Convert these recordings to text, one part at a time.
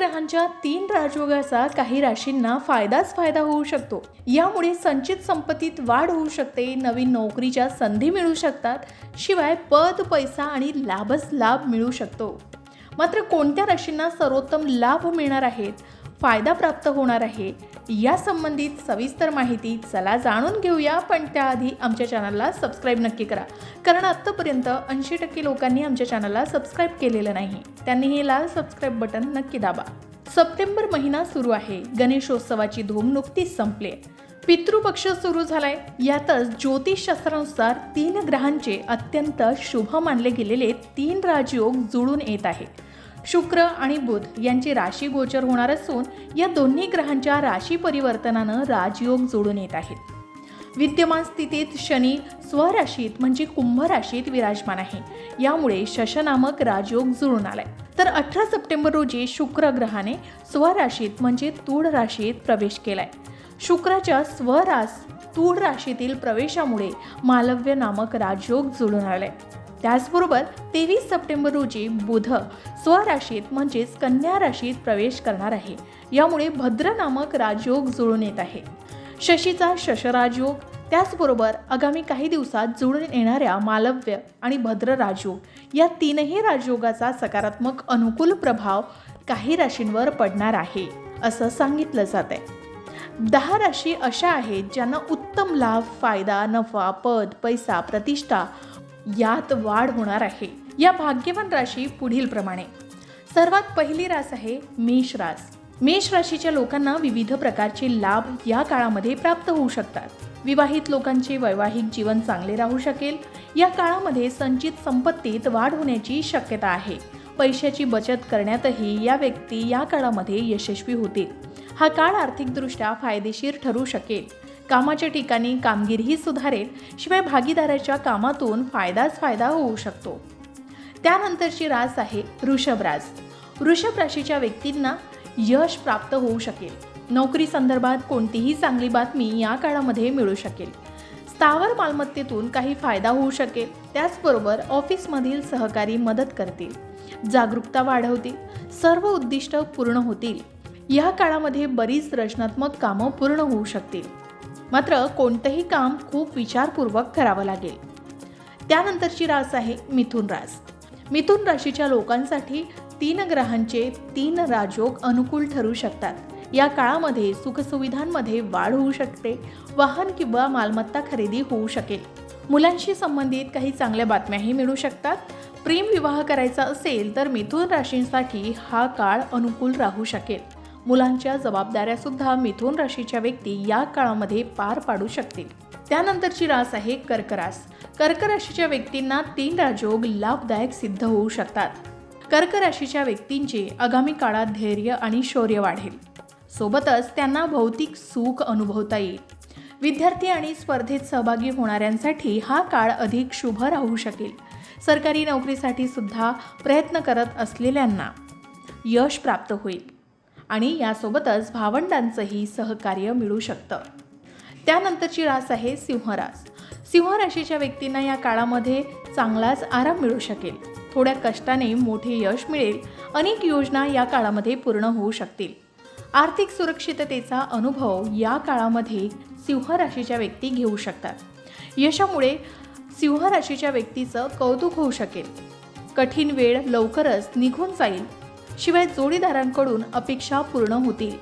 ग्रहांच्या तीन राजयोगाचा काही राशींना फायदाच फायदा होऊ शकतो. यामुळे संचित संपत्तीत वाढ होऊ शकते नवीन नोकरीच्या संधी मिळू शकतात शिवाय पद पैसा आणि लाभच लाभ मिळू शकतो. मात्र कोणत्या राशींना सर्वोत्तम लाभ मिळणार आहेत फायदा प्राप्त होणार आहे या संबंधित सविस्तर माहिती चला जाणून घेऊया पण त्याआधी आमच्या चॅनलला सबस्क्राईब नक्की करा. कारण आत्तापर्यंत ऐंशी टक्के लोकांनी आमच्या चॅनलला सबस्क्राईब केलेलं नाही. त्यांनी हे लाल सबस्क्राईब बटन नक्की दाबा. सप्टेंबर महिना सुरू आहे. गणेशोत्सवाची धूम नुकतीच संपली. पितृपक्ष सुरू झालाय. यातच ज्योतिषशास्त्रानुसार तीन ग्रहांचे अत्यंत शुभ मानले गेलेले तीन राजयोग जुळून येत आहे. शुक्र आणि बुध यांची राशी गोचर होणार असून या दोन्ही ग्रहांच्या राशी परिवर्तनानं राजयोग जोडून येत आहेत. विद्यमान स्थितीत शनी स्वराशीत म्हणजे कुंभ राशीत विराजमान आहे. यामुळे शश नामक राजयोग जुळून आलाय. तर अठरा सप्टेंबर रोजी शुक्र ग्रहाने स्वराशीत म्हणजे तूळ राशीत प्रवेश केलाय. शुक्राच्या स्वरास तूळ राशीतील प्रवेशामुळे मालव्य नामक राजयोग जुळून आलाय. त्याचबरोबर तेवीस सप्टेंबर रोजी बुध स्वराशीत म्हणजेच कन्या राशीत प्रवेश करणार आहे. यामुळे भद्र नामक राजयोग जुळून येत आहे. शशीचा शशराजयोग त्याचबरोबर आगामी काही दिवसात जुळून येणाऱ्या मालव्य आणि भद्र राजयोग या तीनही राजयोगाचा सकारात्मक अनुकूल प्रभाव काही राशींवर पडणार आहे असं सांगितलं जात आहे दहा राशी अशा आहेत ज्यांना उत्तम लाभ फायदा नफा पद पैसा प्रतिष्ठा यात वाढ होणार आहे. या भाग्यवान राशी पुढील प्रमाणे. सर्वात पहिली रास आहे मेष रास. मेष राशीच्या लोकांना विविध प्रकारचे लाभ या काळामध्ये प्राप्त होऊ शकतात. विवाहित लोकांचे वैवाहिक जीवन चांगले राहू शकेल. या काळामध्ये संचित संपत्तीत वाढ होण्याची शक्यता आहे. पैशाची बचत करण्यातही या व्यक्ती या काळामध्ये यशस्वी होतील. हा काळ आर्थिकदृष्ट्या फायदेशीर ठरू शकेल. कामाच्या ठिकाणी कामगिरीही सुधारेल शिवाय भागीदाराच्या कामातून फायदाच फायदा होऊ शकतो. त्यानंतरची रास आहे वृषभ रास. वृषभ राशीच्या व्यक्तींना यश प्राप्त होऊ शकेल. नोकरी संदर्भात कोणतीही चांगली बातमी या काळामध्ये मिळू शकेल. स्थावर मालमत्तेतून काही फायदा होऊ शकेल त्याचबरोबर ऑफिसमधील सहकारी मदत करतील जागरूकता वाढवतील सर्व उद्दिष्ट पूर्ण होतील. या काळामध्ये बरीच रचनात्मक कामं पूर्ण होऊ शकतील. मात्र कोणतंही काम खूप विचारपूर्वक करावं लागेल. त्यानंतरची रास आहे मिथुन रास. मिथुन राशीच्या लोकांसाठी तीन ग्रहांचे तीन राजयोग अनुकूल ठरू शकतात. या काळामध्ये सुखसुविधांमध्ये वाढ होऊ शकते वाहन किंवा मालमत्ता खरेदी होऊ शकेल. मुलांशी संबंधित काही चांगल्या बातम्याही मिळू शकतात. प्रेम विवाह करायचा असेल तर मिथुन राशींसाठी हा काळ अनुकूल राहू शकेल. मुलांच्या जबाबदाऱ्या सुद्धा मिथुन राशीच्या व्यक्ती या काळामध्ये पार पाडू शकतील. त्यानंतरची रास आहे कर्क रास कर्क राशीच्या व्यक्तींना तीन राजयोग लाभदायक सिद्ध होऊ शकतात. कर्क राशीच्या व्यक्तींचे आगामी काळात धैर्य आणि शौर्य वाढेल. सोबतच त्यांना भौतिक सुख अनुभवता येईल. विद्यार्थी आणि स्पर्धेत सहभागी होणाऱ्यांसाठी हा काळ अधिक शुभ राहू शकेल. सरकारी नोकरीसाठी सुद्धा प्रयत्न करत असलेल्यांना यश प्राप्त होईल. आणि यासोबतच भावंडांचंही सहकार्य मिळू शकतं. त्यानंतरची रास आहे सिंहरास. सिंह राशीच्या व्यक्तींना या काळामध्ये चांगलाच आराम मिळू शकेल. थोड्या कष्टाने मोठे यश मिळेल. अनेक योजना या काळामध्ये पूर्ण होऊ शकतील. आर्थिक सुरक्षिततेचा अनुभव या काळामध्ये सिंह राशीच्या व्यक्ती घेऊ शकतात. यशामुळे सिंह राशीच्या व्यक्तीचं कौतुक होऊ शकेल. कठीण वेळ लवकरच निघून जाईल. शिवाय जोडीदारांकडून अपेक्षा पूर्ण होतील.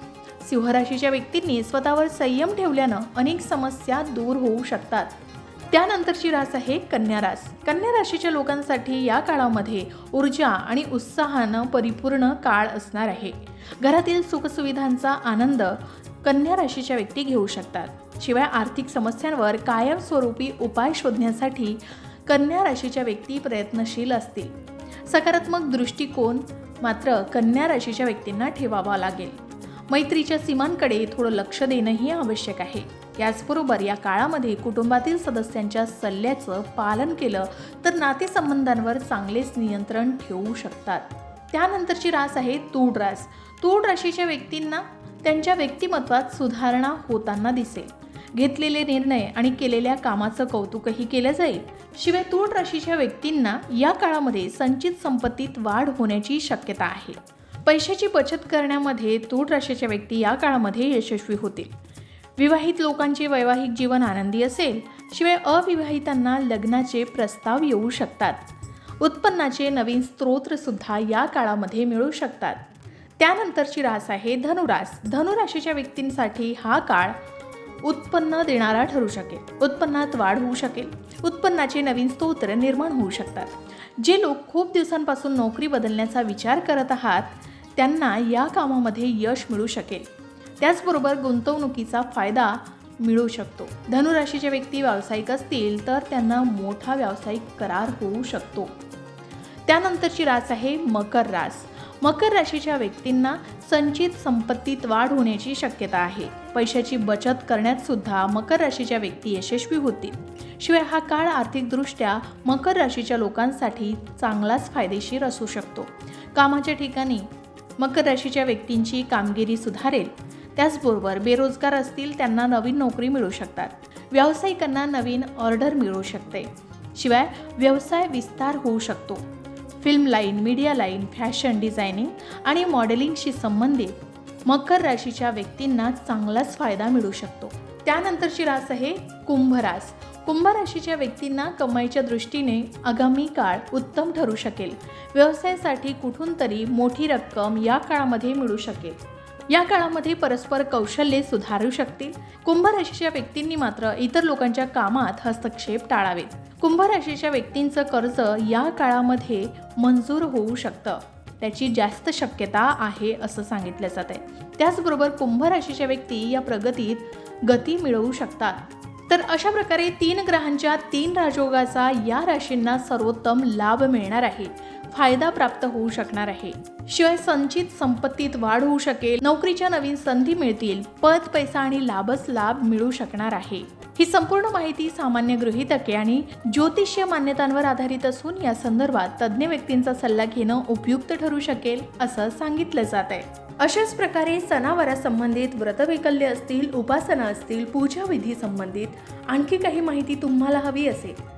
सिंहराशीच्या व्यक्तींनी स्वतःवर संयम ठेवल्यानं अनेक समस्या दूर होऊ शकतात. त्यानंतरची रास आहे कन्या रास. कन्या राशीच्या लोकांसाठी या काळामध्ये ऊर्जा आणि उत्साहानं परिपूर्ण काळ असणार आहे. घरातील सुखसुविधांचा आनंद कन्या राशीच्या व्यक्ती घेऊ शकतात. शिवाय आर्थिक समस्यांवर कायमस्वरूपी उपाय शोधण्यासाठी कन्या राशीच्या व्यक्ती प्रयत्नशील असतील. सकारात्मक दृष्टिकोन मात्र कन्या राशीच्या व्यक्तींना ठेवावा लागेल. मैत्रीच्या सीमांकडे थोडं लक्ष देणंही आवश्यक आहे. याचबरोबर या काळामध्ये कुटुंबातील सदस्यांच्या सल्ल्याचं पालन केलं तर नातेसंबंधांवर चांगलेच नियंत्रण ठेवू शकतात. त्यानंतरची रास आहे तूळ रास. तूळ राशीच्या व्यक्तींना त्यांच्या व्यक्तिमत्वात सुधारणा होताना दिसेल. घेतलेले निर्णय आणि केलेल्या कामाचं कौतुकही केलं जाईल. शिवाय तूळ राशीच्या व्यक्तींना या काळामध्ये संचित संपत्तीत वाढ होण्याची शक्यता आहे. पैशाची बचत करण्यामध्ये तूळ राशीच्या व्यक्ती या काळामध्ये यशस्वी होतील. विवाहित लोकांचे वैवाहिक जीवन आनंदी असेल. शिवाय अविवाहितांना लग्नाचे प्रस्ताव येऊ शकतात. उत्पन्नाचे नवीन स्त्रोत्रसुद्धा या काळामध्ये मिळू शकतात. त्यानंतरची रास आहे धनुरास. धनुराशीच्या व्यक्तींसाठी हा काळ उत्पन्न देणारा ठरू शकेल. उत्पन्नात वाढ होऊ शकेल. उत्पन्नाचे नवीन स्तोत्र निर्माण होऊ शकतात. जे लोक खूप दिवसांपासून नोकरी बदलण्याचा विचार करत आहात त्यांना या कामामध्ये यश मिळू शकेल. त्याचबरोबर गुंतवणुकीचा फायदा मिळू शकतो. धनुराशीचे व्यक्ती व्यावसायिक असतील तर त्यांना मोठा व्यावसायिक करार होऊ शकतो. त्यानंतरची रास आहे मकर रास. मकर राशीच्या व्यक्तींना संचित संपत्तीत वाढ होण्याची शक्यता आहे. पैशाची बचत करण्यात सुद्धा मकर राशीच्या व्यक्ती यशस्वी होतील. शिवाय हा काळ आर्थिकदृष्ट्या मकर राशीच्या लोकांसाठी चांगलाच फायदेशीर असू शकतो. कामाच्या ठिकाणी मकर राशीच्या व्यक्तींची कामगिरी सुधारेल. त्याचबरोबर बेरोजगार असतील त्यांना नवीन नोकरी मिळू शकतात. व्यावसायिकांना नवीन ऑर्डर मिळू शकते. शिवाय व्यवसाय विस्तार होऊ शकतो. Film line media line fashion designing आणि मॉडेलिंगशी संबंधित मकर राशीच्या व्यक्तींना चांगलाच फायदा मिळू शकतो. त्यानंतरची रास आहे कुंभ रास. कुंभ राशीच्या व्यक्तींना कमाईच्या दृष्टीने आगामी काळ उत्तम ठरू शकेल. व्यवसायासाठी कुठून तरी मोठी रक्कम या काळामध्ये मिळू शकेल. या काळामध्ये परस्पर कौशल्ये सुधारू शकतील. कुंभ राशीच्या व्यक्तींनी मात्र इतर लोकांच्या कामात हस्तक्षेप टाळावेत. कुंभ राशीच्या व्यक्तींचं कर्ज या काळामध्ये मंजूर होऊ शकतं. त्याची जास्त शक्यता आहे असं सांगितलं जात आहे त्याचबरोबर कुंभ राशीच्या व्यक्ती या प्रगतीत गती मिळवू शकतात. तर अशा प्रकारे तीन ग्रहांच्या तीन राजयोगाचा या राशींना सर्वोत्तम लाभ मिळणार आहे. फायदा प्राप्त होऊ शकणार आहे. शिवाय संचित संपत्तीत वाढ होऊ शकेल नोकरीच्या नवीन संधी मिळतील पद पैसा आणि लाभच लाभ मिळू शकणार आहे. ही संपूर्ण माहिती सामान्य गृहीतके आणि ज्योतिषीय मान्यतांवर आधारित असून या संदर्भात तज्ज्ञ व्यक्तींचा सल्ला घेणं उपयुक्त ठरू शकेल असं सांगितलं जात आहे. अशाच प्रकारे सणावारासंबंधित व्रतवैकल्य असतील उपासना असतील पूजाविधी संबंधित आणखी काही माहिती तुम्हाला हवी असेल